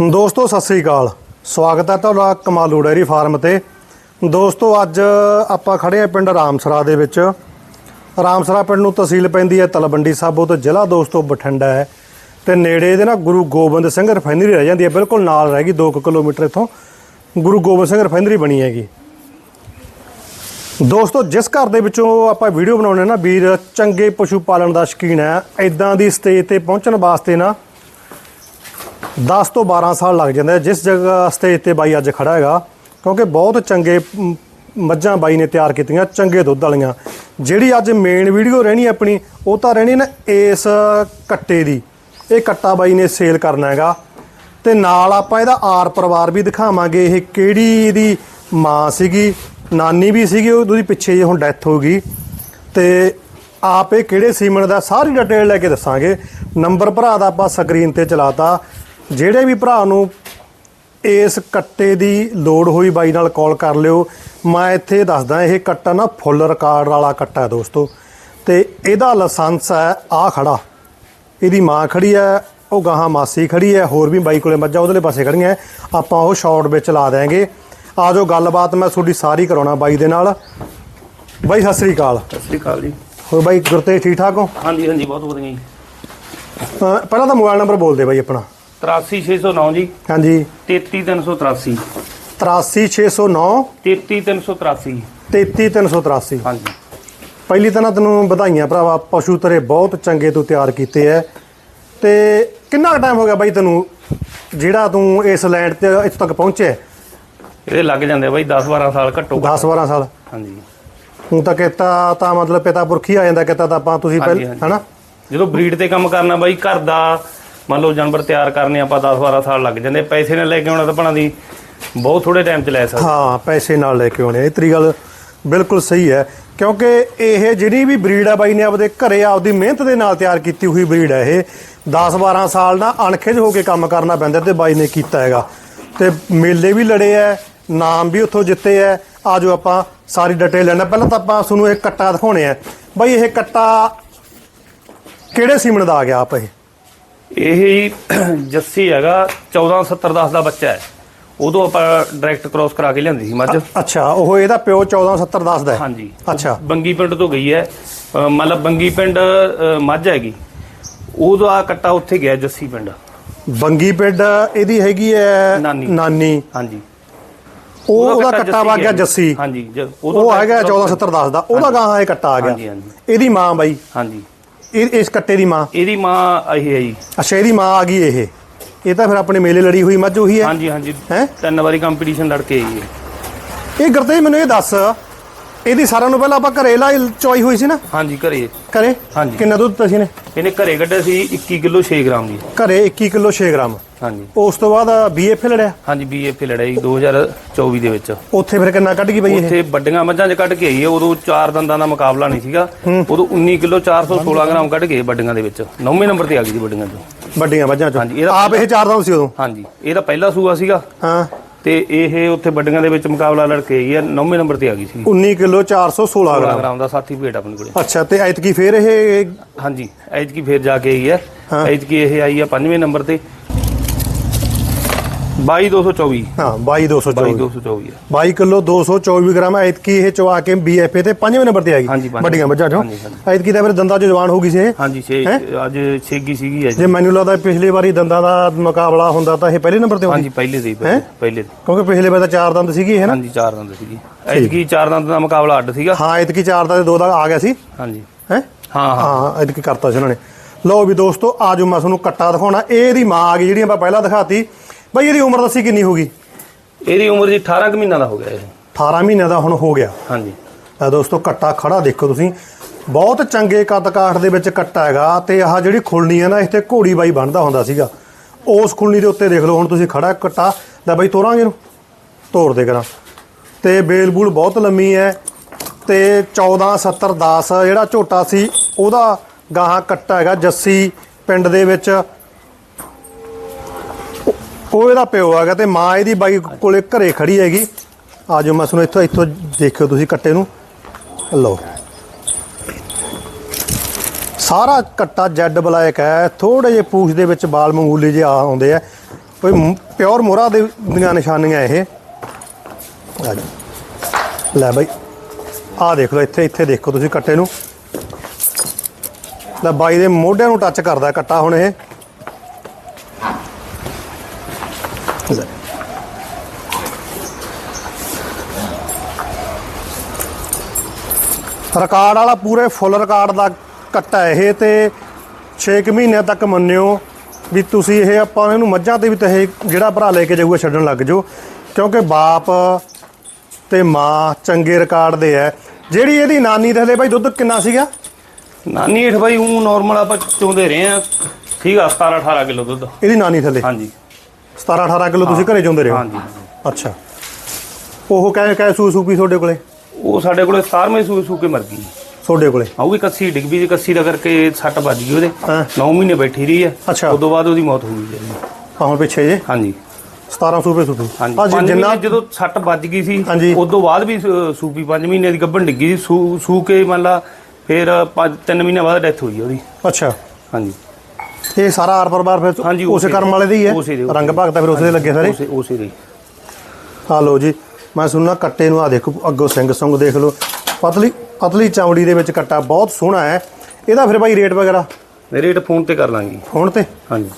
ਦੋਸਤੋ, ਸਤਿ ਸ੍ਰੀ ਅਕਾਲ। ਸਵਾਗਤ ਹੈ ਤੁਹਾਡਾ ਕਮਾਲੂ ਡੈਰੀ ਫਾਰਮ ਤੇ। ਦੋਸਤੋ, ਅੱਜ ਆਪਾਂ ਖੜੇ ਆ ਪਿੰਡ ਰਾਮਸਰਾ ਦੇ ਵਿੱਚ। ਰਾਮਸਰਾ ਪਿੰਡ ਨੂੰ ਤਹਿਸੀਲ ਪੈਂਦੀ ਹੈ ਤਲਵੰਡੀ ਸਾਬੋ ਤੋਂ ਜ਼ਿਲ੍ਹਾ ਦੋਸਤੋ ਬਠਿੰਡਾ ਹੈ। ਤੇ ਨੇੜੇ ਇਹਦੇ ਨਾ ਗੁਰੂ ਗੋਬਿੰਦ ਸਿੰਘ ਰਿਫਾਈਨਰੀ ਰਹਿ ਜਾਂਦੀ ਹੈ। ਬਿਲਕੁਲ ਨਾਲ ਰਹਿ ਗਈ 2 ਕਿਲੋਮੀਟਰ ਇੱਥੋਂ। ਗੁਰੂ ਗੋਬਿੰਦ ਸਿੰਘ ਰਿਫਾਈਨਰੀ ਬਣੀ ਹੈਗੀ। ਦੋਸਤੋ, ਜਿਸ ਘਰ ਦੇ ਵਿੱਚੋਂ ਆਪਾਂ ਵੀਡੀਓ ਬਣਾਉਣੇ ਨਾ, ਵੀਰ, ਚੰਗੇ ਪਸ਼ੂ ਪਾਲਣ ਦਾ ਸ਼ੌਕੀਨ ਹੈ। ਐਦਾਂ ਦੀ ਸਟੇਜ ਤੇ ਪਹੁੰਚਣ ਵਾਸਤੇ ਨਾ 10 ਤੋਂ 12 ਸਾਲ ਲੱਗ ਜਾਂਦੇ ਜਿਸ ਜਗ੍ਹਾ ਸਟੇਜ ਤੇ ਬਾਈ ਅੱਜ ਖੜਾ ਹੈਗਾ, ਕਿਉਂਕਿ ਬਹੁਤ ਚੰਗੇ ਮੱਝਾਂ ਬਾਈ ਨੇ ਤਿਆਰ ਕੀਤੀਆਂ, ਚੰਗੇ ਦੁੱਧ ਵਾਲੀਆਂ। ਜਿਹੜੀ ਅੱਜ ਮੇਨ ਵੀਡੀਓ ਰਹਿਣੀ ਆਪਣੀ, ਉਹ ਤਾਂ ਰਹਿਣੀ ਨਾ ਇਸ ਕੱਟੇ ਦੀ। ਇਹ ਕੱਟਾ ਬਾਈ ਨੇ ਸੇਲ ਕਰਨਾ ਹੈਗਾ। ਤੇ ਨਾਲ ਆਪਾਂ ਇਹਦਾ ਆਰ ਪਰਿਵਾਰ ਵੀ ਦਿਖਾਵਾਂਗੇ। ਇਹ ਕਿਹੜੀ ਇਹਦੀ ਮਾਂ ਸੀਗੀ, ਨਾਨੀ ਵੀ ਸੀਗੀ ਉਹਦੀ ਪਿੱਛੇ ਜੇ ਹੁਣ ਡੈਥ ਹੋ ਗਈ। ਤੇ ਆਪ ਇਹ ਕਿਹੜੇ ਸੀਮਨ ਦਾ ਸਾਰੀ ਡਿਟੇਲ ਲੈ ਕੇ ਦੱਸਾਂਗੇ। ਨੰਬਰ ਭਰਾ ਦਾ ਆਪਾਂ ਸਕਰੀਨ ਤੇ ਚਲਾਤਾ ਜਿਹੜੇ ਵੀ ਭਰਾ ਨੂੰ ਇਸ ਕੱਟੇ ਦੀ ਲੋੜ ਹੋਈ ਬਾਈ ਨਾਲ ਕਾਲ ਕਰ ਲਿਓ। ਮੈਂ ਇੱਥੇ ਦੱਸਦਾ ਇਹ ਕੱਟਾ ਨਾ ਫੁੱਲ ਰਿਕਾਰਡ ਵਾਲਾ ਕੱਟਾ ਹੈ ਦੋਸਤੋ। ਤੇ ਇਹਦਾ ਲਾਇਸੈਂਸ ਹੈ ਆ ਖੜਾ। ਇਹਦੀ ਮਾਂ ਖੜੀ ਹੈ ਉਹ ਗਾਹਾਂ ਮਾਸੀ ਖੜੀ ਹੈ ਹੋਰ ਵੀ ਬਾਈ ਕੋਲੇ ਮੱਝਾਂ ਉਧਰਲੇ ਪਾਸੇ ਖੜੀਆਂ। ਆਪਾਂ ਉਹ ਸ਼ਾਰਟ ਵਿੱਚ ਲਾ ਦੇਾਂਗੇ ਆ ਜੋ ਗੱਲਬਾਤ ਮੈਂ ਤੁਹਾਡੀ ਸਾਰੀ ਕਰਾਉਣਾ ਬਾਈ ਦੇ ਨਾਲ। ਬਾਈ ਸਤਿ ਸ੍ਰੀ ਅਕਾਲ। ਸਤਿ ਸ੍ਰੀ ਅਕਾਲ ਜੀ। ਹੋਰ ਬਾਈ ਗੁਰਤੇਜ ਠੀਕ ਠਾਕ ਹੋ? ਹਾਂਜੀ ਹਾਂਜੀ ਬਹੁਤ ਵਧੀਆ ਜੀ। ਪਹਿਲਾਂ ਤਾਂ ਮੋਬਾਈਲ ਨੰਬਰ ਬੋਲ ਦੇ ਬਾਈ ਆਪਣਾ। 83609 ਜੀ। ਹਾਂਜੀ। 33383 83609 33383 33383 ਹਾਂਜੀ। ਪਹਿਲੀ ਤਾਂ ਨਾ ਤੈਨੂੰ ਵਧਾਈਆਂ ਭਰਾਵਾ ਪਸ਼ੂ ਤੇਰੇ ਬਹੁਤ ਚੰਗੇ ਤੂੰ ਤਿਆਰ ਕੀਤੇ ਐ। ਤੇ ਕਿੰਨਾ ਟਾਈਮ ਹੋ ਗਿਆ ਬਾਈ ਤੈਨੂੰ ਜਿਹੜਾ ਤੂੰ ਇਸ ਲੈਂਡ ਤੇ ਇੱਥੋਂ ਤੱਕ ਪਹੁੰਚਿਆ? ਇਹਦੇ ਲੱਗ ਜਾਂਦੇ ਬਾਈ 10 12 ਸਾਲ ਘੱਟੋ ਘੱਟ। 10 12 ਸਾਲ। ਹਾਂਜੀ। ਹੁਣ ਤਾਂ ਕਿਤਾ ਤਾਂ ਮਤਲਬ ਪਿਤਾ ਪੁਰਖੀ ਆ ਜਾਂਦਾ ਕਿਤਾ ਤਾਂ ਆਪਾਂ ਤੁਸੀਂ ਪਹਿਲ। ਹਨਾ? ਜਦੋਂ ਬਰੀਡ ਤੇ ਕੰਮ ਕਰਨਾ ਬਾਈ ਘਰ ਦਾ ਮੰਨ ਲਓ ਜਾਨਵਰ ਤਿਆਰ ਕਰਨੇ ਆਪਾਂ 10 12 ਸਾਲ ਲੱਗ ਜਾਂਦੇ, ਪੈਸੇ ਨਾਲ ਲੈ ਕੇ ਆਉਣਾ ਤਾਂ ਭਣਾ ਦੀ ਬਹੁਤ ਥੋੜੇ ਟਾਈਮ 'ਚ ਲੈ ਸਕਦੇ। ਹਾਂ, ਪੈਸੇ ਨਾਲ ਲੈ ਕੇ ਆਉਣੇ, ਇਹ ਤੇਰੀ ਗੱਲ ਬਿਲਕੁਲ ਸਹੀ ਹੈ, ਕਿਉਂਕਿ ਇਹ ਜਿਹੜੀ ਵੀ ਬਰੀਡ ਆ ਬਾਈ ਨੇ ਆਪਦੇ ਘਰੇ ਆਪਦੀ ਮਿਹਨਤ ਦੇ ਨਾਲ ਤਿਆਰ ਕੀਤੀ ਹੋਈ ਬਰੀਡ ਹੈ ਇਹ 10 12 ਸਾਲ ਨਾ ਅਣਖਿਜ ਹੋ ਕੇ ਕੰਮ ਕਰਨਾ ਪੈਂਦਾ ਤੇ ਬਾਈ ਨੇ ਕੀਤਾ ਹੈਗਾ। ਤੇ ਮੇਲੇ ਵੀ ਲੜੇ ਐ ਨਾਮ ਵੀ ਉੱਥੋਂ ਜਿੱਤੇ ਐ ਆਜੋ ਆਪਾਂ ਸਾਰੀ ਡਿਟੇਲ ਲੈਣਾ। ਪਹਿਲਾਂ ਤਾਂ ਆਪਾਂ ਤੁਹਾਨੂੰ ਇਹ ਕੱਟਾ ਦਿਖਾਉਣੇ ਆ। ਬਾਈ ਇਹ ਕੱਟਾ ਕਿਹੜੇ ਸੀਮਨ ਦਾ ਆ ਗਿਆ ਆਪ ਇਹ? ਇਹ ਹੀ ਜੱਸੀ ਹੈਗਾ 147010 ਦਾ ਬੱਚਾ ਹੈ। ਉਦੋਂ ਆਪਾਂ ਡਾਇਰੈਕਟ ਕ੍ਰਾਸ ਕਰਾ ਕੇ ਲਿਆਂਦੀ ਸੀ ਮੱਝ। ਅੱਛਾ ਉਹ ਇਹਦਾ ਪਿਓ 1470 ਦਾ ਹੈ। ਹਾਂਜੀ। ਅੱਛਾ। ਬੰਗੀ ਪਿੰਡ ਤੋਂ ਗਈ ਹੈ। ਅ, ਮਤਲਬ ਬੰਗੀ ਪਿੰਡ ਅ, ਮੱਝ ਹੈਗੀ। ਉਹਦਾ ਕੱਟਾ ਉੱਥੇ ਗਿਆ ਜੱਸੀ ਪਿੰਡ। ਬੰਗੀ ਪਿੰਡ ਇਹਦੀ ਹੈਗੀ ਐ ਨਾਨੀ। ਨਾਨੀ। ਹਾਂਜੀ। ਉਹ ਉਹਦਾ ਕੱਟਾ ਵਾ ਗਿਆ ਜੱਸੀ ਹਾਂਜੀ ਜ- ਉਹ ਹੈਗਾ cross- 1470 ਦਾ। ਉਹਦਾ ਗਾਹਾਂ ਇਹ ਕੱਟਾ ਆ ਹਾਂਜੀ, ਗਿਆ ਹਾਂਜੀ। ਇਹਦੀ ਮਾਂ ਬਾਈ। ਹਾਂਜੀ। ਇਹ ਇਸ ਕੱਟੇ ਦੀ ਮਾਂ। ਇਹਦੀ ਮਾਂ ਇਹ ਹੈ ਜੀ। ਅੱਛਾ ਇਹਦੀ ਮਾਂ ਆ ਗਈ ਇਹ। ਇਹ ਤਾਂ ਫਿਰ ਆਪਣੇ ਮੇਲੇ ਲੜੀ ਹੋਈ ਮੱਝ ਉਹੀ ਹੈ। ਹਾਂਜੀ ਹਾਂਜੀ। ਹੈਂ? ਤਿੰਨ ਵਾਰੀ ਕੰਪੀਟੀਸ਼ਨ ਲੜ ਕੇ ਆਈ ਹੈ ਇਹ ਗੁਰਤੇਜ ਮੈਨੂੰ ਇਹ ਦੱਸ। ਇਹਦੀ ਸਾਰਿਆਂ ਨੂੰ ਪਹਿਲਾਂ ਆਪਾਂ ਘਰੇ ਲਾ ਚੋਈ ਹੋਈ ਸੀ ਨਾ? ਹਾਂਜੀ ਘਰੇ। ਘਰੇ? ਹਾਂਜੀ। ਕਿੰਨਾ ਦੁੱਧ ਦਿੱਤਾ ਸੀ ਨੇ ਇਹਨੇ ਘਰੇ ਕੱਢਿਆ ਸੀ 21 ਕਿਲੋ 6 ਗ੍ਰਾਮ ਦੀ। ਘਰੇ 21 ਕਿਲੋ 6 ਗ੍ਰਾਮ। ਹਾਂਜੀ। ਉਸ ਤੋਂ ਬਾਅਦ ਬੀਐਫ ਲੜਿਆ? ਹਾਂਜੀ ਬੀਐਫ ਲੜਾਈ 2024 ਦੇ ਵਿੱਚ। ਉੱਥੇ ਫਿਰ ਕਿੰਨਾ ਕੱਢ ਗਈ ਬਈ ਇਹ? ਉੱਥੇ ਵੱਡੀਆਂ ਮੱਝਾਂ 'ਚ ਕੱਢ ਕੇ ਆਈ ਹੈ ਉਦੋਂ ਚਾਰ ਦੰਦਾਂ ਦਾ ਮੁਕਾਬਲਾ ਨਹੀਂ ਸੀਗਾ। ਉਦੋਂ 19 ਕਿਲੋ 416 ਗ੍ਰਾਮ ਕੱਢ ਕੇ ਵੱਡੀਆਂ ਦੇ ਵਿੱਚ। ਨੌਵੇਂ ਨੰਬਰ ਤੇ ਆ ਗਈ ਜੀ ਵੱਡੀਆਂ 'ਚ। ਵੱਡੀਆਂ ਮੱਝਾਂ ਚੋਂ। ਹਾਂਜੀ, ਇਹਦਾ- ਆਪ ਇਹ ਚਾਰ ਦਮ ਸੀ ਉਦੋਂ? ਹਾਂਜੀ ਇਹਦਾ ਪਹਿਲਾ ਸੂਆ ਸੀਗਾ। ਹਾਂ। ਤੇ ਇਹ ਉੱਥੇ ਵੱਡੀਆਂ ਦੇ ਵਿੱਚ ਮੁਕਾਬਲਾ ਲੜ ਕੇ ਆਈ ਹੈ ਨੌਵੇਂ ਨੰਬਰ ਤੇ ਆ ਗਈ ਸੀ। 19 ਕਿਲੋ 416 16 ਗ੍ਰਾਮ। ਦਾ ਸਾਥੀ ਭੇਟ ਆਪਣੇ ਕੋਲੇ। ਅੱਛਾ ਤੇ ਐਤਕੀ ਫੇਰ ਇਹ ਹਾਂਜੀ ਐਤਕੀ ਫੇਰ ਜਾ ਕੇ ਆਈ ਹੈ। ਐਤਕੀ ਇਹ ਆਈ ਹੈ ਪੰਜਵੇਂ ਨੰਬਰ ਤੇ। 22224 ਹਾਂ 22224 22224 ਹੈ 22 ਕਿਲੋ 224 ਗ੍ਰਾਮ ਐਤਕੀ ਇਹ ਚਵਾ ਕੇ ਬੀਐਫਏ ਤੇ ਪੰਜਵੇਂ ਨੰਬਰ ਤੇ ਆ ਗਈ। ਵੱਡੀਆਂ ਮੱਝਾਂ ਚੋਂ। ਐਤਕੀ ਤਾਂ ਫਿਰ ਦੰਦਾਂ 'ਚ ਜਵਾਨ ਹੋ ਗਈ ਸੀ ਹਾਂਜੀ ਛੇ? ਅੱਜ ਛੇਗੀ ਸੀਗੀ ਅੱਜ। ਜੇ ਮੈਨੂੰ ਲੱਗਦਾ ਪਿਛਲੀ ਵਾਰੀ ਦੰਦਾਂ ਦਾ ਮੁਕਾਬਲਾ ਹੁੰਦਾ ਤਾਂ ਇਹ ਪਹਿਲੇ ਨੰਬਰ ਤੇ ਹੁੰਦੀ। ਹਾਂਜੀ ਪਹਿਲੇ ਦੇ ਹੈਂ? ਪਹਿਲੇ ਦੇ। ਕਿਉਂਕਿ ਪਿਛਲੇ ਵਾਰ ਤਾਂ ਚਾਰ ਦੰਦ ਸੀਗੀ ਇਹ ਨਾ? ਹਾਂਜੀ ਚਾਰ ਦੰਦ ਸੀਗੀ। ਐਤਕੀ ਚਾਰ ਦੰਦ ਦਾ ਮੁਕਾਬਲਾ ਅੱਡ ਸੀਗਾ। ਹਾਂ ਐਤਕੀ ਚਾਰ ਦਾ ਤੇ ਦੋ ਦਾ ਆ ਗਿਆ ਸੀ। ਹਾਂਜੀ। ਹੈ? ਹਾਂ ਹਾਂ। ਐਤਕੀ ਕਰਤਾ ਸੀ ਉਹਨਾਂ ਨੇ। ਲਓ ਵੀ ਦੋਸਤੋ ਆਜੋ ਮੈਂ ਤੁਹਾਨੂੰ ਕੱਟਾ ਦਿਖਾਉਣਾ। ਇਹ ਇਹਦੀ ਮਾਂ ਆ ਗਈ ਜਿਹੜੀ ਆਪਾਂ ਪਹਿਲਾਂ ਦਿਖਾਤੀ। ਬਈ ਇਹਦੀ ਉਮਰ ਦੱਸੀ ਕਿੰਨੀ ਹੋਗੀ ਇਹਦੀ ਉਮਰ ਜੀ 18 ਕੁ ਮਹੀਨਾ ਦਾ ਹੋ ਗਿਆ ਇਹ। 18 ਮਹੀਨਿਆਂ ਦਾ ਹੁਣ ਹੋ ਗਿਆ। ਹਾਂਜੀ। ਆ ਦੋਸਤੋ ਕੱਟਾ ਖੜਾ ਦੇਖੋ ਤੁਸੀਂ। ਬਹੁਤ ਚੰਗੇ ਕੱਦ ਕਾਠ ਦੇ ਵਿੱਚ ਕੱਟਾ ਹੈਗਾ ਤੇ ਆਹ ਜਿਹੜੀ ਖੁਲਣੀ ਹੈ ਨਾ ਤੇ ਘੋੜੀ ਬਾਈ ਬਣਦਾ ਹੁੰਦਾ ਸੀਗਾ। ਉਸ ਖੁਲਣੀ ਦੇ ਉੱਤੇ ਦੇਖ ਲਓ ਹੁਣ ਤੁਸੀਂ ਖੜਾ ਕੱਟਾ ਲੈ ਬਾਈ ਤੋਰਾਂਗੇ ਇਹਨੂੰ। ਤੋੜ ਦੇ ਕਰਾਂ। ਤੇ ਬੇਲ ਬੂਲ ਬਹੁਤ ਲੰਮੀ ਹੈ ਤੇ 14 70 10 ਜਿਹੜਾ ਝੋਟਾ ਸੀ ਉਹਦਾ ਗਾਹਾਂ ਕੱਟਾ ਹੈਗਾ ਜੱਸੀ ਪਿੰਡ ਦੇ ਵਿੱਚ। ਉਹ ਇਹਦਾ ਪਿਓ ਹੈਗਾ ਤੇ ਮਾਂ ਇਹਦੀ ਬਾਈ ਕੋਲੇ ਘਰੇ ਖੜੀ ਹੈਗੀ। ਆਜੋ ਮੈਂ ਤੁਹਾਨੂੰ ਇੱਥੋਂ ਇੱਥੋਂ ਦੇਖਿਓ ਤੁਸੀਂ ਕੱਟੇ ਨੂੰ। ਲਓ। ਸਾਰਾ ਕੱਟਾ ਜੈਡ ਬਲੈਕ ਹੈ। ਥੋੜੇ ਜਿਹੇ ਪੂਛ ਦੇ ਵਿੱਚ ਬਾਲ ਮਾਮੂਲੀ ਜਿਹੇ ਆਉਂਦੇ ਆ। ਕੋਈ ਪਿਓਰ ਮੋਹਰਾ ਦੇ ਦੀਆਂ ਨਿਸ਼ਾਨੀਆਂ ਇਹ। ਆ ਜਾ ਲੈ ਬਾਈ। ਆ ਦੇਖ ਲਓ, ਇੱਥੇ ਇੱਥੇ ਦੇਖੋ ਤੁਸੀਂ ਕੱਟੇ ਨੂੰ। ਲੈ ਬਾਈ ਦੇ ਮੋਢਿਆਂ ਨੂੰ ਟੱਚ ਕਰਦਾ ਕੱਟਾ ਹੁਣ ਇਹ। ਰਿਕਾਰਡ ਵਾਲਾ ਪੂਰੇ ਫੁੱਲ ਰਿਕਾਰਡ ਦਾ ਕੱਟਾ ਇਹ ਤੇ 6 ਮਹੀਨਿਆਂ ਤੱਕ ਮੰਨਿਓ ਵੀ ਤੁਸੀਂ ਇਹ ਆਪਾਂ ਇਹਨੂੰ ਮੱਝਾਂ ਤੇ ਵੀ ਤੇ ਜਿਹੜਾ ਭਰਾ ਲੈ ਕੇ ਜਾਊਗਾ ਛੱਡਣ ਲੱਗ ਜਾਓ। ਕਿਉਂਕਿ ਬਾਪ ਤੇ ਮਾਂ ਚੰਗੇ ਰਿਕਾਰਡ ਦੇ ਐ। ਜਿਹੜੀ ਇਹਦੀ ਨਾਨੀ ਦੇ ਹਲੇ ਬਾਈ ਦੁੱਧ ਕਿੰਨਾ ਸੀਗਾ? ਨਾਨੀ ਹੇਠ ਬਾਈ ਉਹ ਨਾਰਮਲ ਆਪਾਂ ਚੋਂਦੇ ਰਹੇ ਆ। ਸੀਗਾ 17 18 ਕਿਲੋ ਦੁੱਧ। ਇਹਦੀ ਨਾਨੀ ਥੱਲੇ? ਹਾਂਜੀ। 17 18 ਕਿਲੋ ਤੁਸੀਂ ਘਰੇ ਚੋਂਦੇ ਰਹੇ ਹੋ? ਹਾਂਜੀ। ਅੱਛਾ। ਉਹ ਕਹਿ ਕਹਿ ਸੂ ਸੂਪੀ ਤੁਹਾਡੇ ਕੋਲੇ? ਉਹ ਸਾਡੇ ਕੋਲੇ 17ਵੇਂ ਸੂਏ ਸੂ ਕੇ ਮਰ ਗਈ। ਤੁਹਾਡੇ ਕੋਲੇ? ਆਉ ਵੀ ਕੱਸੀ ਡਿੱਗ ਵੀ ਕੱਸੀ ਦਾ ਕਰਕੇ ਸੱਟ ਵੱਜ ਗਈ ਉਹਦੇ। ਹਾਂ। 9 ਮਹੀਨੇ ਬੈਠੀ ਰਹੀ ਹੈ। ਅੱਛਾ। ਉਸ ਤੋਂ ਬਾਅਦ ਉਹਦੀ ਮੌਤ ਹੋ ਗਈ ਜੀ। ਆ ਹੁਣ ਪਿੱਛੇ ਜੇ? ਹਾਂਜੀ। 17 ਸੂਪੇ ਸੂਪੀ ਹਾਂਜੀ। ਜਿੰਨਾ ਮਹੀਨੇ ਜਦੋਂ ਸੱਟ ਵੱਜ ਗਈ ਸੀ ਹਾਂਜੀ। ਉਸ ਤੋਂ ਬਾਅਦ ਵੀ ਸੂ- ਸੂਪੀ 5 ਮਹੀਨੇ ਦੀ ਗੱਭਣ ਡਿੱਗੀ ਸੀ। ਸੂ ਸੂ ਕੇ ਮੰਨ ਲਾ ਫਿਰ 3 ਮਹੀਨੇ ਬਾਅਦ ਡੈਥ ਹੋਈ ਉਹਦੀ। ਅੱਛਾ। ਹਾਂਜੀ। ਇਹ ਸਾਰਾ ਆਰ ਪਰਿਵਾਰ ਫਿਰ ਹਾਂਜੀ, ਉਸੇ ਉਸੇ ਕਰਮ ਵਾਲੇ ਦੇ ਹੀ ਹੈ? ਉਸੇ ਦੇ, ਉਸੇ ਰੰਗ ਭਗਤਾ ਫਿਰ ਉਸੇ ਦੇ ਲੱਗੇ ਸਾਰੇ? ਉਸੇ ਉਸੇ ਦੀ। ਆ ਲਓ ਜੀ। ਮੈਂ ਸੁਣਨਾ ਕੱਟੇ ਨੂੰ ਆ ਦੇਖੋ ਅੱਗੋਂ ਸਿੰਘ ਸੰਗ ਦੇਖ ਲਓ। ਪਤਲੀ ਪਤਲੀ ਚਮੜੀ ਦੇ ਵਿੱਚ ਕੱਟਾ ਬਹੁਤ ਸੋਹਣਾ ਹੈ। ਇਹਦਾ ਫਿਰ ਬਾਈ ਰੇਟ ਵਗੈਰਾ? ਰੇਟ ਫੋਨ ਤੇ ਕਰ ਲਾਂਗੇ। ਫੋਨ ਤੇ? ਹਾਂਜੀ।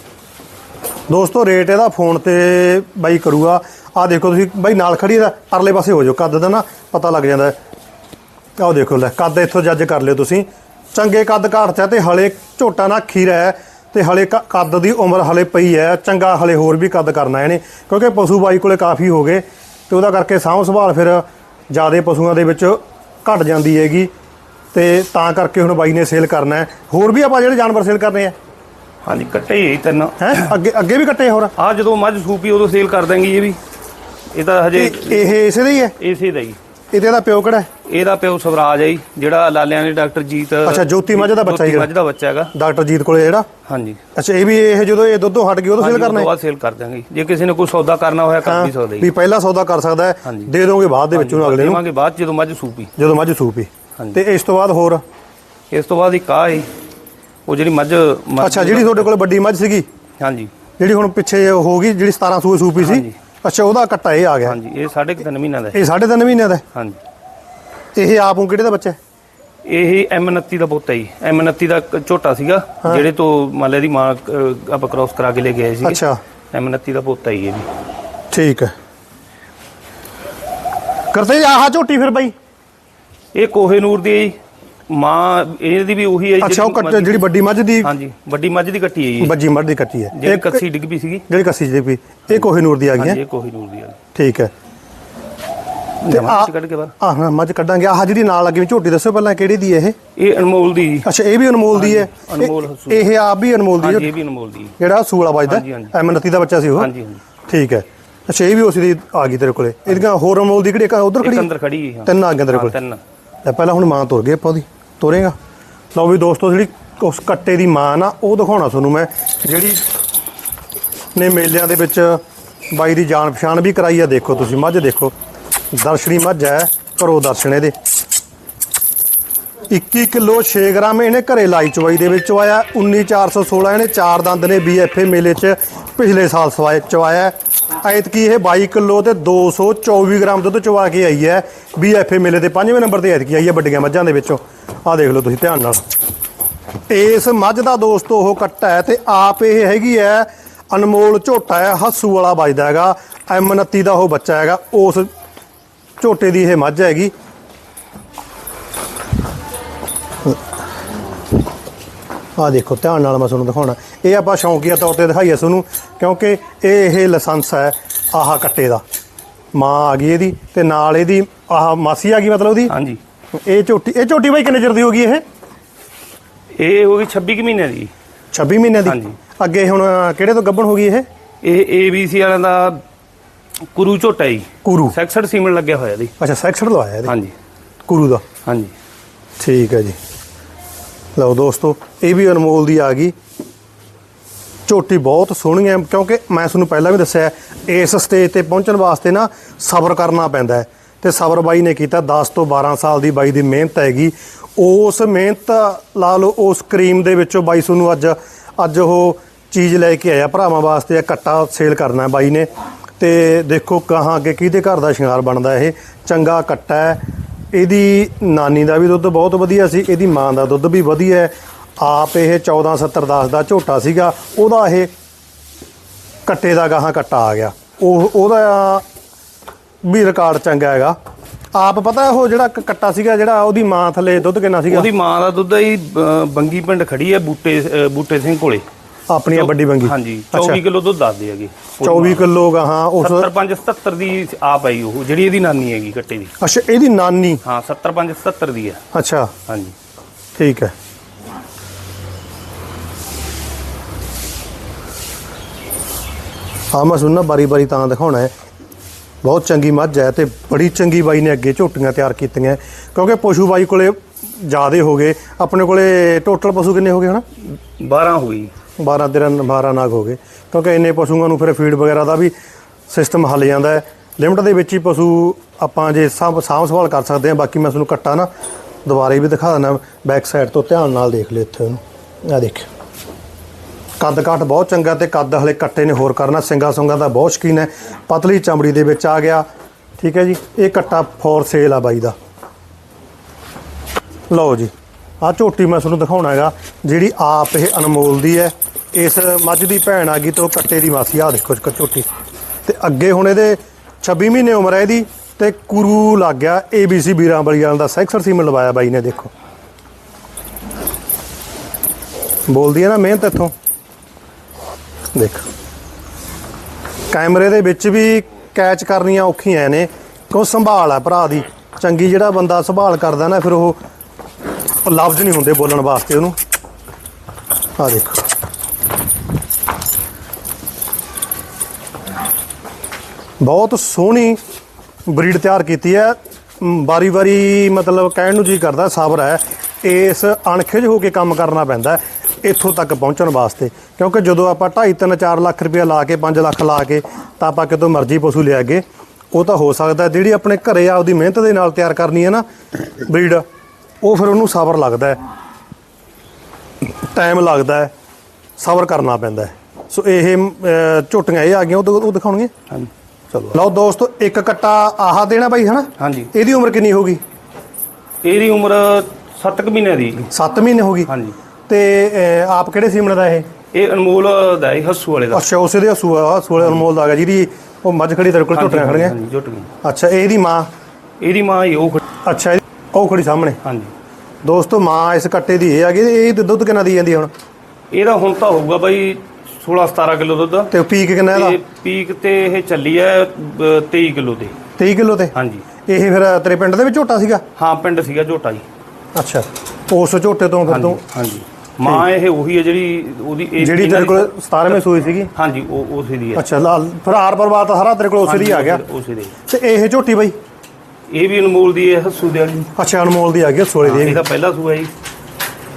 ਦੋਸਤੋ ਰੇਟ ਇਹਦਾ ਫੋਨ ਤੇ ਬਾਈ ਕਰੂਗਾ। ਆ ਦੇਖੋ ਤੁਸੀਂ ਬਾਈ ਨਾਲ ਖੜੀ ਦਾ ਪਰਲੇ ਪਾਸੇ ਹੋ ਜਾਓ। ਕੱਦ ਦਾ ਨਾ ਪਤਾ ਲੱਗ ਜਾਂਦਾ ਆਹ ਦੇਖੋ ਲੈ ਕੱਦ ਇੱਥੋਂ ਜੱਜ ਕਰ ਲਿਓ ਤੁਸੀਂ। ਚੰਗੇ ਕੱਦ ਘਾਟ ਤੇ ਆ ਤੇ ਹਲੇ ਝੋਟਾ ਨਾ ਖੀਰਾ ਹੈ ਤੇ ਹਲੇ ਕੱਦ ਦੀ ਉਮਰ ਹਲੇ ਪਈ ਹੈ। ਚੰਗਾ ਹਲੇ ਹੋਰ ਵੀ ਕੱਦ ਕਰਨਾ ਇਹਨੇ। ਕਿਉਂਕਿ ਪਸ਼ੂ ਬਾਈ ਕੋਲੇ ਕਾਫੀ ਹੋ ਗਏ। ਤੇ ਉਹਦਾ ਕਰਕੇ ਸਾਂਭ ਸੰਭਾਲ ਫਿਰ ਜਿਆਦੇ ਪਸ਼ੂਆਂ ਦੇ ਵਿੱਚ ਘਟ ਜਾਂਦੀ ਹੈਗੀ ਤੇ ਤਾਂ ਕਰਕੇ ਹੁਣ ਬਾਈ ਨੇ ਸੇਲ ਕਰਨਾ ਹੈ। ਹੋਰ ਵੀ ਆਪਾਂ ਜਿਹੜੇ ਜਾਨਵਰ ਸੇਲ ਕਰਨੇ ਆ? ਹਾਂਜੀ ਕੱਟੇ ਹੀ ਤਿੰਨ। ਹੈ? ਅੱਗੇ ਅੱਗੇ ਵੀ ਕੱਟੇ ਹੋਰ? ਆ ਜਦੋਂ ਮੱਝ ਸੂਪੀ ਉਦੋਂ ਸੇਲ ਕਰ ਦਾਂਗੇ ਇਹ ਵੀ। ਇਹ ਤਾਂ ਹਜੇ ਇਹ ਇਹ ਇਸੇ ਦਾ ਹੀ ਹੈ? ਇਸੇ ਦਾ ਹੀ। ਇਹਦੇ ਦਾ ਪਿਓ ਕਿਹੜਾ ਹੈ? ਇਹਦਾ ਪਿਓ ਸਵਰਾਜ ਹੈ ਜੀ ਜਿਹੜਾ ਲਾਲਿਆਂ ਦੇ ਡਾਕਟਰ ਜੀਤ ਅੱਛਾ, ਜੋਤੀ ਮੱਝ ਦਾ ਬੱਚਾ ਜੋਤੀ ਹੀ ਮੱਝ ਦਾ ਬੱਚਾ ਹੈਗਾ। ਡਾਕਟਰ ਜੀਤ ਕੋਲੇ ਜਿਹੜਾ? ਹਾਂਜੀ। ਅੱਛਾ ਇਹ ਵੀ ਇਹ ਜਦੋਂ ਇਹ ਦੁੱਧੋਂ ਹਟ ਗਈ ਉਦੋਂ ਸੇਲ ਕਰਨਾ ਹੈ? ਬਾਅਦ ਸੇਲ ਕਰ ਦਾਂਗੇ ਜੇ ਕਿਸੇ ਨੇ ਕੋਈ ਸੌਦਾ ਕਰਨਾ ਹੋਇਆ ਕਰ ਵੀ ਸਕਦਾ ਜੀ। ਵੀ ਪਹਿਲਾ ਸੌਦਾ ਕਰ ਸਕਦਾ ਹੈ। ਦੇ ਦੋਗੇ ਬਾਅਦ ਦੇ ਵਿੱਚ ਉਹਨੂੰ ਅਗਲੇ ਨੂੰ? ਦੇਵਾਂਗੇ ਬਾਅਦ ਜਦੋਂ ਮੱਝ ਸੂਪੀ। ਜਦੋਂ ਮੱਝ ਸੂਪੀ। ਤੇ ਇਸ ਤੋਂ ਬਾਅਦ ਹੋਰ? ਇਸ ਤੋਂ ਬਾਅਦ ਇੱਕ ਆ ਹੈ ਉਹ ਜਿਹੜੀ ਮੱਝ ਅੱਛਾ ਜਿਹੜੀ ਤੁਹਾਡੇ ਕੋਲ ਵੱਡੀ ਮੱਝ ਸੀਗੀ? ਹਾਂਜੀ। ਜਿਹੜੀ ਹੁਣ ਪਿੱਛੇ ਹੋ ਗਈ ਜਿਹੜੀ 17 ਸੂਏ ਸੂਪੀ ਸੀ। ਅੱਛਾ ਉਹਦਾ ਕੱਟਾ ਇਹ ਆ ਗਿਆ। ਹਾਂਜੀ ਇਹ ਸਾਢੇ ਕੁ ਤਿੰਨ ਮਹੀਨਿਆਂ ਦਾ ਹੈ। ਇਹ 3.5 ਮਹੀਨਿਆਂ ਦਾ ਹੈ। ਹਾਂਜੀ। ਇਹ ਆਪ ਨੂੰ ਕਿਹੜੇ ਦਾ ਬੱਚਾ ਹੈ? ਇਹ M29 ਦਾ ਪੁੱਤ ਹੈ ਜੀ। M29 ਦਾ ਇੱਕ ਝੋਟਾ ਸੀਗਾ ਜਿਹੜੇ ਤੋਂ ਮੰਨ ਲੈ ਦੀ ਮਾਂ ਅਹ, ਆਪਾਂ ਕ੍ਰਾਸ ਕਰਾ ਕੇ ਲੈ ਗਏ ਸੀ ਅੱਛਾ। M29 ਦਾ ਪੁੱਤ ਹੈ ਇਹ ਵੀ। ਠੀਕ ਹੈ। ਕਰਤੇ ਆਹ ਝੋਟੀ ਫਿਰ ਬਾਈ। ਇਹ ਕੋਹੇ ਨੂਰ ਦੀ ਹੈ ਜੀ। ਮਾਂ ਇਹਦੀ ਵੀ ਉਹੀ ਹੈ ਅੱਛਾ ਉਹ ਜਿਹੜੀ ਕੱਟ ਜਿਹੜੀ ਵੱਡੀ ਮੱਝ ਦੀ ਹਾਂਜੀ ਵੱਡੀ ਮੱਝ ਦੀ ਕੱਟੀ ਹੈ ਜੀ। ਵੱਜੀ ਮੱਝ ਦੀ ਕੱਟੀ ਹੈ। ਜਿਹੜੀ ਕੱਸੀ ਡਿੱਗ ਪਈ ਸੀਗੀ। ਜਿਹੜੀ ਕੱਸੀ ਜਿਹੜੀ ਵੀ ਇਹ ਕੋਹੀਨੂਰ ਦੀ ਆ ਗਈ ਹੈ। ਹਾਂਜੀ ਇਹ ਕੋਹੇ ਨੂਰ ਦੀ ਹੈ ਠੀਕ ਹੈ। ਤੇ ਆ- ਕੱਢ ਕੇ ਬਾਹਰ। ਆਹ ਹਾਂ ਮੱਝ ਕੱਢਾਂਗੇ। ਆਹ ਜਿਹੜੀ ਨਾਲ ਲੱਗੀ ਝੋਟੀ ਦੱਸੋ ਪਹਿਲਾਂ ਕਿਹੜੀ ਦੀ ਇਹ? ਇਹ ਅਨਮੋਲ ਦੀ ਜੀ। ਅੱਛਾ ਇਹ ਵੀ ਅਨਮੋਲ ਦੀ ਹੈ। ਅਨਮੋਲ ਇਹ- ਆਪ ਵੀ ਅਨਮੋਲ ਦੀ ਹੈ। ਇਹ ਵੀ ਅਨਮੋਲ ਦੀ ਜਿਹੜਾ ਸੂਲਾ ਵੱਜਦਾ ਹਾਂਜੀ, ਹਾਂਜੀ। ਐਮ 29 ਦਾ ਬੱਚਾ ਸੀ ਉਹ। ਹਾਂਜੀ ਹਾਂਜੀ। ਠੀਕ ਹੈ। ਅੱਛਾ ਇਹ ਵੀ ਉਸ ਦੀ ਆ ਗਈ ਤੇਰੇ ਕੋਲੇ। ਇਹਦੀਆਂ ਹੋਰ ਅਨਮੋਲ ਦੀ ਕਿਹੜੀ ਇੱਕ ਉਧਰ ਖੜੀ? ਅੰਦਰ ਖੜੀ ਹੈ ਤਿੰਨ ਆ ਗਏ ਤੇਰੇ ਕੋਲੇ। ਤਿੰਨ। ਪਹਿਲਾਂ ਹੁਣ ਮਾਂ ਤੁਰ ਗਈ ਆਪਾਂ ਉਹਦੀ। ਤੋਰੇਗਾ। ਲਓ ਵੀ ਦੋਸਤੋ, ਜਿਹੜੀ ਉਸ ਕੱਟੇ ਦੀ ਮਾਂ ਨਾ, ਉਹ ਦਿਖਾਉਣਾ ਤੁਹਾਨੂੰ ਮੈਂ। ਜਿਹੜੀ ਨੇ ਮੇਲਿਆਂ ਦੇ ਵਿੱਚ ਬਾਈ ਦੀ ਜਾਣ ਪਛਾਣ ਵੀ ਕਰਾਈ ਆ, ਦੇਖੋ ਤੁਸੀਂ, ਮੱਝ ਦੇਖੋ। ਦਰਸ਼ਨੀ ਮੱਝ ਹੈ, ਘਰੋਂ ਦਰਸ਼ਨ ਇਹਦੇ। 21 ਕਿਲੋ 6 ਗ੍ਰਾਮ ਇਹਨੇ ਘਰੇ ਲਾਈ ਚਵਾਈ ਦੇ ਵਿੱਚ ਆਇਆ 19416 ਇਹਨੇ ਚਾਰ ਦੰਦ ਨੇ ਬੀਐਫਏ ਮੇਲੇ 'ਚ ਪਿਛਲੇ ਸਾਲ ਸਵਾਏ ਚਵਾਇਆ। ਐਤਕੀ ਇਹ 22 ਕਿਲੋ ਤੇ 224 ਗ੍ਰਾਮ ਦੁੱਧ ਚਵਾ ਕੇ ਆਈ ਹੈ ਬੀਐਫਏ ਮੇਲੇ ਦੇ ਪੰਜਵੇਂ ਨੰਬਰ ਤੇ ਐਤਕੀ ਆਈ ਹੈ ਵੱਡੀਆਂ ਮੱਝਾਂ ਦੇ ਵਿੱਚੋਂ। ਆਹ ਦੇਖ ਲਓ ਤੁਸੀਂ ਧਿਆਨ ਨਾਲ। ਇਸ ਮੱਝ ਦਾ ਦੋਸਤੋ ਉਹ ਕੱਟਾ ਹੈ ਤੇ ਆਪ ਇਹ ਹੈਗੀ ਹੈ, ਅਨਮੋਲ ਝੋਟਾ ਹੈ, ਹੱਸੂ ਵਾਲਾ ਵੱਜਦਾ ਹੈਗਾ M29 ਦਾ ਉਹ ਬੱਚਾ ਹੈਗਾ, ਉਸ ਝੋਟੇ ਦੀ ਇਹ ਮੱਝ ਹੈਗੀ। ਆ ਦੇਖੋ ਧਿਆਨ ਨਾਲ ਮੈਂ ਤੁਹਾਨੂੰ ਦਿਖਾਉਣਾ। ਇਹ ਆਪਾਂ ਸ਼ੌਂਕੀਆ ਤੌਰ ਤੇ ਦਿਖਾਈਏ ਤੁਹਾਨੂੰ ਕਿਉਂਕਿ ਇਹ ਇਹ ਲਾਇਸੈਂਸ ਹੈ ਆਹ ਕੱਟੇ ਦਾ। ਮਾਂ ਆ ਗਈ ਇਹਦੀ ਤੇ ਨਾਲ ਇਹਦੀ ਆਹ ਮਾਸੀ ਆ ਗਈ ਮਤਲਬ ਉਹਦੀ? ਹਾਂਜੀ। ਇਹ ਝੋਟੀ ਇਹ ਝੋਟੀ ਬਾਈ ਕਿੰਨੇ ਚਿਰ ਦੀ ਹੋ ਗਈ ਇਹ? ਇਹ ਹੋ ਗਈ 26 ਕੁ ਮਹੀਨੇ ਦੀ। 26 ਮਹੀਨਿਆਂ ਦੀ? ਹਾਂਜੀ। ਅੱਗੇ ਹੁਣ ਕਿਹੜੇ ਤੋਂ ਗੱਭਣ ਹੋ ਗਈ ਇਹ? ਇਹ ABC ਵਾਲਿਆਂ ਦਾ ਕੁਰੂ ਝੋਟਾ ਜੀ। ਕੁਰੂ। 66 ਸੀਮਨ ਲੱਗਿਆ ਹੋਇਆ ਦੀ ਅੱਛਾ ਸੈਕਸ਼ਨ ਲਵਾਇਆ ਇਹਦੇ? ਹਾਂਜੀ। ਕੁਰੂ ਦਾ? ਹਾਂਜੀ। ਠੀਕ ਹੈ ਜੀ। ਲਓ ਦੋਸਤੋ, ਇਹ ਵੀ ਅਨਮੋਲ ਦੀ ਆ ਗਈ। ਝੋਟੀ ਬਹੁਤ ਸੋਹਣੀ ਹੈ, ਕਿਉਂਕਿ ਮੈਂ ਤੁਹਾਨੂੰ ਪਹਿਲਾਂ ਵੀ ਦੱਸਿਆ ਇਸ ਸਟੇਜ ਤੇ ਪਹੁੰਚਣ ਵਾਸਤੇ ਨਾ ਸਬਰ ਕਰਨਾ ਪੈਂਦਾ ਹੈ। ਤੇ ਸਬਰ ਬਾਈ ਨੇ ਕੀਤਾ 10 ਤੋਂ 12 ਸਾਲ ਦੀ ਬਾਈ ਦੀ ਮਿਹਨਤ ਹੈਗੀ। ਉਸ ਮਿਹਨਤ, ਲਾ ਲਓ, ਉਸ ਕਰੀਮ ਦੇ ਵਿੱਚੋਂ ਬਾਈ ਤੁਹਾਨੂੰ ਅੱਜ ਅੱਜ ਉਹ ਚੀਜ਼ ਲੈ ਕੇ ਆਇਆ, ਭਰਾਵਾਂ ਵਾਸਤੇ ਇਹ ਕੱਟਾ ਸੇਲ ਕਰਨਾ ਬਾਈ ਨੇ। ਤੇ ਦੇਖੋ ਕਹਾਂ ਅੱਗੇ ਕਿਹਦੇ ਘਰ ਦਾ ਸ਼ਿੰਗਾਰ ਬਣਦਾ ਇਹ। ਚੰਗਾ ਕੱਟਾ ਹੈ ਇਹਦੀ ਨਾਨੀ ਦਾ ਵੀ ਦੁੱਧ ਬਹੁਤ ਵਧੀਆ ਸੀ, ਇਹਦੀ ਮਾਂ ਦਾ ਦੁੱਧ ਵੀ ਵਧੀਆ ਹੈ। ਆਪ ਇਹ 1470 10 ਦਾ ਝੋਟਾ ਸੀਗਾ, ਉਹਦਾ ਇਹ ਕੱਟੇ ਦਾ ਗਾਹਾਂ ਕੱਟਾ ਆ ਗਿਆ। ਉਹ, ਉਹਦਾ ਵੀ ਰਿਕਾਰਡ ਚੰਗਾ ਹੈਗਾ। ਆਪ ਪਤਾ ਉਹ ਜਿਹੜਾ ਕੱਟਾ ਸੀਗਾ, ਜਿਹੜਾ ਉਹਦੀ ਮਾਂ ਥੱਲੇ ਦੁੱਧ ਕਿੰਨਾ ਸੀਗਾ? ਉਹਦੀ ਮਾਂ ਦਾ ਦੁੱਧ ਹੀ ਬੰਗੀ ਪਿੰਡ ਖੜੀ ਹੈ ਬੂਟੇ ਬੂਟੇ ਸਿੰਘ ਕੋਲੇ। ਆਪਣੀ ਆ ਵੱਡੀ ਬੰਗੀ ਹਾਂਜੀ ਅੱਛਾ। 24 ਕਿਲੋ ਦੁੱਧ ਦੱਸਦੇ ਹੈਗੇ। 24 ਕਿਲੋ ਗਾਹਾਂ ਉਸ 75 77 ਦੀ ਆਪ ਆਈ ਉਹ ਜਿਹੜੀ ਇਹਦੀ ਨਾਨੀ ਹੈਗੀ ਕੱਟੇ ਦੀ। ਅੱਛਾ ਇਹਦੀ ਨਾਨੀ? ਹਾਂ 75 77 ਦੀ ਹੈ ਅੱਛਾ। ਹਾਂਜੀ। ਠੀਕ ਹੈ। ਆ ਮੈਂ ਸੁਣਨਾ ਬਾਰੀ ਬਾਰੀ ਤਾਂ ਦਿਖਾਉਣਾ ਹੈ। ਬਹੁਤ ਚੰਗੀ ਮੱਝ ਹੈ ਤੇ ਬੜੀ ਚੰਗੀ ਬਾਈ ਨੇ ਅੱਗੇ ਝੋਟੀਆਂ ਤਿਆਰ ਕੀਤੀਆਂ। ਕਿਉਂਕਿ ਪਸ਼ੂ ਬਾਈ ਕੋਲੇ ਜ਼ਿਆਦੇ ਹੋ ਗਏ। ਆਪਣੇ ਕੋਲੇ ਟੋਟਲ ਪਸ਼ੂ ਕਿੰਨੇ ਹੋ ਗਏ ਹਨਾ? 12 ਹੋਈ 12 13 12 ਨਾਗ ਹੋ ਗਏ। ਕਿਉਂਕਿ ਇੰਨੇ ਪਸ਼ੂਆਂ ਨੂੰ ਫਿਰ ਫੀਡ ਵਗੈਰਾ ਦਾ ਵੀ ਸਿਸਟਮ ਹੱਲ ਜਾਂਦਾ ਹੈ। ਲਿਮਟ ਦੇ ਵਿੱਚ ਹੀ ਪਸ਼ੂ ਆਪਾਂ ਜੇ ਸਾਂਭ ਸਾਂਭ ਸੰਭਾਲ ਕਰ ਸਕਦੇ ਹਾਂ। ਬਾਕੀ ਮੈਂ ਤੁਹਾਨੂੰ ਕੱਟਾ ਨਾ, ਦੁਬਾਰੇ ਵੀ ਦਿਖਾ ਦਿੰਦਾ ਬੈਕ ਸਾਈਡ ਤੋਂ ਧਿਆਨ ਨਾਲ ਦੇਖ ਲਿਓ ਇੱਥੇ ਉਹਨੂੰ। ਆ ਦੇਖ। ਕੱਦ ਕਾਠ ਬਹੁਤ ਚੰਗਾ ਤੇ ਕੱਦ ਹਲੇ ਕੱਟੇ ਨੇ ਹੋਰ ਕਰਨਾ। ਸਿੰਗਾ ਸੁੰਗਾ ਦਾ ਬਹੁਤ ਸ਼ਕੀਨ ਹੈ। ਪਤਲੀ ਚਮੜੀ ਦੇ ਵਿੱਚ ਆ ਗਿਆ। ਠੀਕ ਹੈ ਜੀ, ਇਹ ਕੱਟਾ ਫੋਰ ਸੇਲ ਆ ਬਾਈ ਦਾ। ਲਓ ਜੀ। ਆ ਝੋਟੀ ਮੈਂ ਤੁਹਾਨੂੰ ਦਿਖਾਉਣਾ ਹੈਗਾ, ਜਿਹੜੀ ਆਪ ਇਹ ਅਨਮੋਲ ਦੀ ਹੈ। ਇਸ ਮੱਝ ਦੀ ਭੈਣ ਆ ਗਈ ਤੇ ਉਹ ਕੱਟੇ ਦੀ ਮਾਸੀ ਆ ਦੇਖੋ ਝ- ਝੋਟੀ। ਤੇ ਅੱਗੇ ਹੁਣ ਇਹਦੇ 26 ਮਹੀਨੇ ਉਮਰ ਹੈ ਇਹਦੀ, ਤੇ ਕੁਰੂ ਲੱਗ ਗਿਆ ABC ਵੀਰਾਂ ਵਾਲੀ ਦਾ ਸੈਕਸਰ ਸੀਮਨ ਲਵਾਇਆ ਬਾਈ ਨੇ, ਦੇਖੋ। ਬੋਲਦੀ ਹੈ ਨਾ ਮਿਹਨਤ ਇੱਥੋਂ। ਦੇਖ। ਕੈਮਰੇ ਦੇ ਵਿੱਚ ਵੀ ਕੈਚ ਕਰਨੀਆਂ ਔਖੀਆਂ ਨੇ, ਕਿਉਂ ਸੰਭਾਲ ਆ ਭਰਾ ਦੀ। ਚੰਗੀ ਜਿਹੜਾ ਬੰਦਾ ਸੰਭਾਲ ਕਰਦਾ ਨਾ, ਫਿਰ ਉਹ ਉਹ ਲਫ਼ਜ਼ ਨਹੀਂ ਹੁੰਦੇ ਬੋਲਣ ਵਾਸਤੇ ਉਹਨੂੰ। ਆ ਦੇਖੋ। ਬਹੁਤ ਸੋਹਣੀ ਬਰੀਡ ਤਿਆਰ ਕੀਤੀ ਹੈ। ਵਾਰੀ ਵਾਰੀ ਮਤਲਬ ਕਹਿਣ ਨੂੰ ਜੀ ਕਰਦਾ ਸਬਰ ਹੈ। ਇਸ ਅਣਖਿਜ ਹੋ ਕੇ ਕੰਮ ਕਰਨਾ ਪੈਂਦਾ ਇੱਥੋਂ ਤੱਕ ਪਹੁੰਚਣ ਵਾਸਤੇ। ਕਿਉਂਕਿ ਜਦੋਂ ਆਪਾਂ 2.5 3 4 ਲੱਖ ਰੁਪਇਆ ਲਾ ਕੇ 5 ਲੱਖ ਲਾ ਕੇ, ਤਾਂ ਆਪਾਂ ਕਿਤੋਂ ਮਰਜ਼ੀ ਪਸ਼ੂ ਲਿਆ ਅੱਗੇ ਉਹ ਤਾਂ ਹੋ ਸਕਦਾ ਜਿਹੜੀ ਆਪਣੇ ਘਰੇ ਆਪਦੀ ਮਿਹਨਤ ਦੇ ਨਾਲ ਤਿਆਰ ਕਰਨੀ ਹੈ ਨਾ, ਬਰੀਡ। ਉਹ ਫਿਰ ਉਹਨੂੰ ਸਬਰ ਲੱਗਦਾ ਹੈ। ਟਾਈਮ ਲੱਗਦਾ ਹੈ। ਸਬਰ ਕਰਨਾ ਪੈਂਦਾ ਹੈ। ਸੋ ਇਹ ਅਹ, ਝੋਟੀਆਂ ਇਹ ਆ ਗਈਆਂ ਉਹ ਉਹ ਉਹ ਦਿਖਾਉਣਗੇ? ਹਾਂਜੀ। ਚਲੋ। ਲਓ ਦੋਸਤੋ ਇੱਕ ਕੱਟਾ ਆਹ ਦੇਣਾ ਬਾਈ ਹਨਾ? ਹਾਂਜੀ। ਇਹਦੀ ਉਮਰ ਕਿੰਨੀ ਹੋਗੀ ਇਹਦੀ ਉਮਰ 7 ਕੁ ਮਹੀਨੇ ਦੀ। 7 ਮਹੀਨੇ ਹੋਗੀ ਹਾਂਜੀ। ਤੇ ਅਹ, ਆਪ ਕਿਹੜੇ ਸੀਮਨ ਦਾ ਇਹ? ਇਹ ਅਨਮੋਲ ਦਾ ਹੈ ਹੱਸੂ ਵਾਲੇ ਦਾ। ਅੱਛਾ ਉਸੇ ਦੇ ਹਸੂ ਆ ਸੋਲੇ ਅਨਮੋਲ ਦਾ ਹੈਗਾ ਜਿਹਦੀ ਉਹ ਮੱਝ ਖੜੀ ਤੇਰੇ ਕੋਲ ਝੋਟੀਆਂ ਖੜੀਆਂ। ਹਾਂਜੀ ਗਈ ਅੱਛਾ ਇਹਦੀ ਮਾਂ? ਇਹਦੀ ਮਾਂ ਹੀ ਉਹ ਖੜੀ- ਅੱਛਾ ਉਹ ਖੜੀ ਸਾਹਮਣੇ। ਹਾਂਜੀ। ਦੋਸਤੋ ਮਾਂ ਇਸ ਕੱਟੇ ਦੀ ਇਹ ਹੈਗੀ ਤੇ ਇਹ ਦੁੱਧ ਕਿੰਨਾ ਦੀ ਜਾਂਦੀ ਹੁਣ? ਇਹਦਾ ਹੁਣ ਤਾਂ ਹੋਊਗਾ ਬਾਈ 16 17 ਕਿਲੋ ਦੁੱਧ। ਤੇ ਪੀਕ ਕਿੰਨਾ ਇਹਦਾ? ਪੀਕ ਤੇ ਇਹ ਚੱਲੀ ਅ, 23 ਕਿਲੋ ਤੇ। 23 ਕਿਲੋ ਤੇ? ਹਾਂਜੀ। ਇਹ ਫਿਰ ਤੇਰੇ ਪਿੰਡ ਦੇ ਵਿੱਚ ਝੋਟਾ ਸੀਗਾ? ਹਾਂ ਪਿੰਡ ਸੀਗਾ ਝੋਟਾ ਜੀ। ਅੱਛਾ। ਉਸ ਝੋਟੇ ਤੋਂ ਫਿਰ ਤੋਂ ਹਾਂਜੀ ਮਾਂ ਇਹ ਉਹੀ ਹੈ ਜਿਹੜੀ ਉਹਦੀ ਇਹ- ਜਿਹੜੀ ਤੇਰੇ ਕੋਲ 17ਵੇਂ ਸੂਈ ਸੀਗੀ? ਹਾਂਜੀ ਉਹ ਉਸੇ ਦੀ ਹੈ ਅੱਛਾ ਲਾਲ ਫਿਰ ਤਾਂ ਸਾਰਾ ਤੇਰੇ ਕੋਲ ਉਸੇ ਦੀ ਆ ਗਿਆ। ਉਸੇ ਦੀ। ਤੇ ਇਹ ਝੋਟੀ ਬਾਈ? ਇਹ ਵੀ ਅਨਮੋਲ ਦੀ ਹੈ ਹੱਸੂ ਦੇ ਵਾਲੀ ਅੱਛਾ ਅਨਮੋਲ ਦੀ ਆ ਗਈ ਸੋਲੇ ਦੀ। ਇਹਦਾ ਪਹਿਲਾ ਸੂਆ ਜੀ।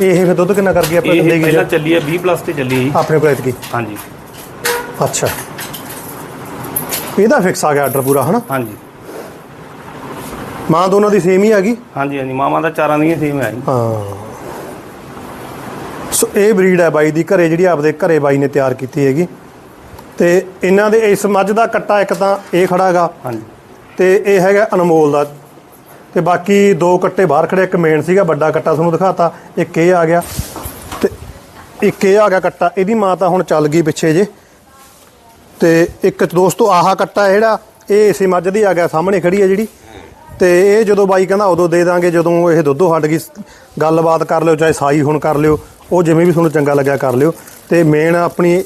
ਇਹ ਫਿਰ ਦੁੱਧ ਕਿੰਨਾ ਕਰ ਗਈ ਆਪਣੇ ਇਹ ਪਹਿਲਾਂ ਚੱਲੀ ਹੈ 20 ਪਲੱਸ ਤੇ ਚੱਲੀ ਹੈ ਜੀ। ਆਪਣੇ ਕੋਲ ਇਤਕੀ ਹਾਂਜੀ। ਅੱਛਾ। ਇਹਦਾ ਫਿਕਸ ਆ ਗਿਆ ਆਰਡਰ ਪੂਰਾ ਹਨਾ? ਹਾਂਜੀ। ਮਾਂ ਦੋਨਾਂ ਦੀ ਸੇਮ ਹੀ ਆ ਗਈ? ਹਾਂਜੀ ਹਾਂਜੀ। ਮਾਵਾਂ ਦਾ ਚਾਰਾਂ ਦੀਆਂ ਸੇਮ ਹੈ ਜੀ। ਹਾਂ। ਸੋ ਇਹ ਬਰੀਡ ਹੈ ਬਾਈ ਦੀ ਘਰੇ ਜਿਹੜੀ ਆਪਦੇ ਘਰੇ ਬਾਈ ਨੇ ਤਿਆਰ ਕੀਤੀ ਹੈਗੀ। ਤੇ ਇਹਨਾਂ ਦੇ ਇਸ ਮੱਝ ਦਾ ਕੱਟਾ ਇੱਕ ਤਾਂ ਇਹ ਖੜਾ ਹੈਗਾ ਹਾਂਜੀ। ਤੇ ਇਹ ਹੈਗਾ ਅਨਮੋਲ ਦਾ। ਤੇ ਬਾਕੀ ਦੋ ਕੱਟੇ ਬਾਹਰ ਖੜੇ ਇੱਕ ਮੇਨ ਸੀਗਾ, ਵੱਡਾ ਕੱਟਾ ਤੁਹਾਨੂੰ ਦਿਖਾਤਾ, ਇੱਕ ਇਹ ਆ ਗਿਆ। ਤੇ ਇੱਕ ਇਹ ਆ ਗਿਆ ਕੱਟਾ, ਇਹਦੀ ਮਾਂ ਤਾਂ ਹੁਣ ਚੱਲ ਗਈ ਪਿੱਛੇ ਜੇ। ਤੇ ਇੱਕ ਦੋਸਤੋ, ਆਹਾ ਕੱਟਾ ਜਿਹੜਾ, ਇਹ ਇਸੇ ਮੱਝ ਦੀ ਆ ਗਿਆ, ਸਾਹਮਣੇ ਖੜੀ ਹੈ ਜਿਹੜੀ। ਤੇ ਇਹ ਜਦੋਂ ਬਾਈ ਕਹਿੰਦਾ, ਉਦੋਂ ਦੇ ਦਾਂਗੇ, ਜਦੋਂ ਇਹ ਦੁੱਧੋਂ ਹਟ ਗਈ, ਗੱਲਬਾਤ ਕਰ ਲਿਓ, ਚਾਹੇ ਸਾਈ ਹੁਣ ਕਰ ਲਿਓ, ਉਹ ਜਿਵੇਂ ਵੀ ਤੁਹਾਨੂੰ ਚੰਗਾ ਲੱਗਿਆ ਕਰ ਲਿਓ। ਤੇ ਮੇਨ ਆਪਣੀ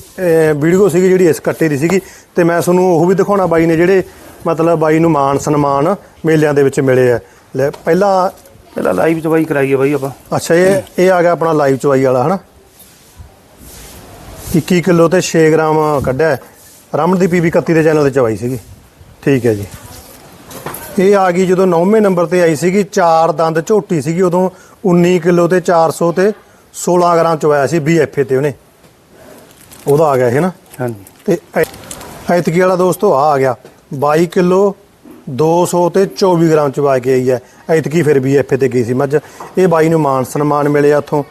ਵੀਡੀਓ ਸੀਗੀ ਜਿਹੜੀ ਇਸ ਕੱਟੇ ਦੀ ਸੀਗੀ। ਤੇ ਮੈਂ ਤੁਹਾਨੂੰ ਉਹ ਵੀ ਦਿਖਾਉਣਾ ਬਾਈ ਨੇ ਜਿਹੜੇ ਮਤਲਬ ਬਾਈ ਨੂੰ ਮਾਨ ਸਨਮਾਨ ਮੇਲਿਆਂ ਦੇ ਵਿੱਚ ਮਿਲੇ ਆ। ਲੈ ਪਹਿਲਾਂ ਪਹਿਲਾਂ ਲਾਈਵ ਚ ਬਾਈ ਕਰਾਈਏ ਬਾਈ ਆਪਾਂ। ਅੱਛਾ ਇਹ ਇਹ ਆ ਗਿਆ ਆਪਣਾ ਲਾਈਵ ਚਵਾਈ ਵਾਲਾ ਹਨਾ? 21 ਕਿਲੋ ਤੇ 6 ਗ੍ਰਾਮ ਕੱਢਿਆ। ਹੈ। ਰਮਨ ਦੀ ਪੀਵੀ 31 ਦੇ ਚੈਨਲ ਤੇ ਚਵਾਈ ਸੀਗੀ। ਠੀਕ ਹੈ ਜੀ। ਇਹ ਆ ਗਈ ਜਦੋਂ 9ਵੇਂ ਨੰਬਰ ਤੇ ਆਈ ਸੀਗੀ ਚਾਰ ਦੰਦ ਝੋਟੀ ਸੀਗੀ ਉਦੋਂ 19 ਕਿਲੋ ਤੇ 400 ਤੇ 16 ਗ੍ਰਾਮ ਚਵਾਇਆ ਸੀ ਬੀਐਫਏ ਤੇ ਉਹਨੇ। ਉਹਦਾ ਆ ਗਿਆ ਇਹ ਨਾ। ਹਾਂਜੀ। ਤੇ ਐਤਕੀ ਵਾਲਾ ਦੋਸਤੋ ਆ ਆ ਗਿਆ। 22 ਕਿਲੋ 200 ਤੇ 24 ਗ੍ਰਾਮ 'ਚ ਪਾ ਕੇ ਆਈ ਹੈ। ਐਤਕੀ ਫਿਰ ਵੀ ਐਫਏ ਤੇ ਗਈ ਸੀ ਮੱਝ। ਇਹ ਬਾਈ ਨੂੰ ਮਾਨ ਸਨਮਾਨ ਮਿਲਿਆ ਉੱਥੋਂ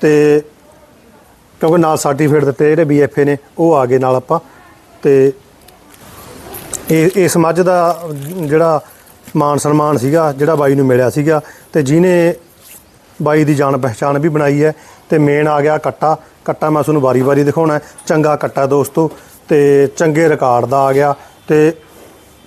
ਤੇ ਕਿਉਂਕਿ ਨਾਲ ਸਰਟੀਫਿਕੇਟ ਦਿੱਤੇ ਜਿਹੜੇ ਬੀਐਫਏ ਨੇ, ਉਹ ਆ ਗਏ ਨਾਲ ਆਪਾਂ। ਤੇ ਇਹ, ਇਸ ਮੱਝ ਦਾ ਜਿਹੜਾ ਮਾਨ ਸਨਮਾਨ ਸੀਗਾ, ਜਿਹੜਾ ਬਾਈ ਨੂੰ ਮਿਲਿਆ ਸੀਗਾ ਤੇ ਜਿਹਨੇ ਬਾਈ ਦੀ ਜਾਣ ਪਹਿਚਾਣ ਵੀ ਬਣਾਈ ਹੈ ਤੇ ਮੇਨ ਆ ਗਿਆ ਕੱਟਾ। ਕੱਟਾ ਮੈਂ ਤੁਹਾਨੂੰ ਵਾਰੀ-ਵਾਰੀ ਦਿਖਾਉਣਾ। ਚੰਗਾ ਕੱਟਾ ਦੋਸਤੋ ਤੇ ਚੰਗੇ ਰਿਕਾਰਡ ਦਾ ਆ ਗਿਆ ਤੇ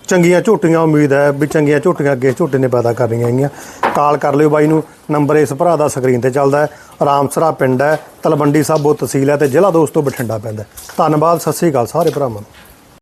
ਚੰਗੀਆਂ ਝੋਟੀਆਂ, ਉਮੀਦ ਹੈ ਵੀ ਚੰਗੀਆਂ ਝੋਟੀਆਂ ਅੱਗੇ ਝੋਟੇ ਨੇ ਪੈਦਾ ਕਰਨੀਆਂ ਹੈਗੀਆਂ। ਕਾਲ ਕਰ ਲਿਓ ਬਾਈ ਨੂੰ, ਨੰਬਰ ਇਸ ਭਰਾ ਦਾ ਸਕਰੀਨ ਤੇ ਚੱਲਦਾ ਹੈ। ਰਾਮਸਰਾ ਪਿੰਡ ਹੈ, ਤਲਵੰਡੀ ਸਾਬੋ ਤਹਿਸੀਲ ਹੈ ਤੇ ਜ਼ਿਲ੍ਹਾ ਦੋਸਤੋ ਬਠਿੰਡਾ ਪੈਂਦਾ ਧੰਨਵਾਦ, ਸਤਿ ਸ੍ਰੀ ਅਕਾਲ ਸਾਰੇ ਭਰਾਵਾਂ ਨੂੰ।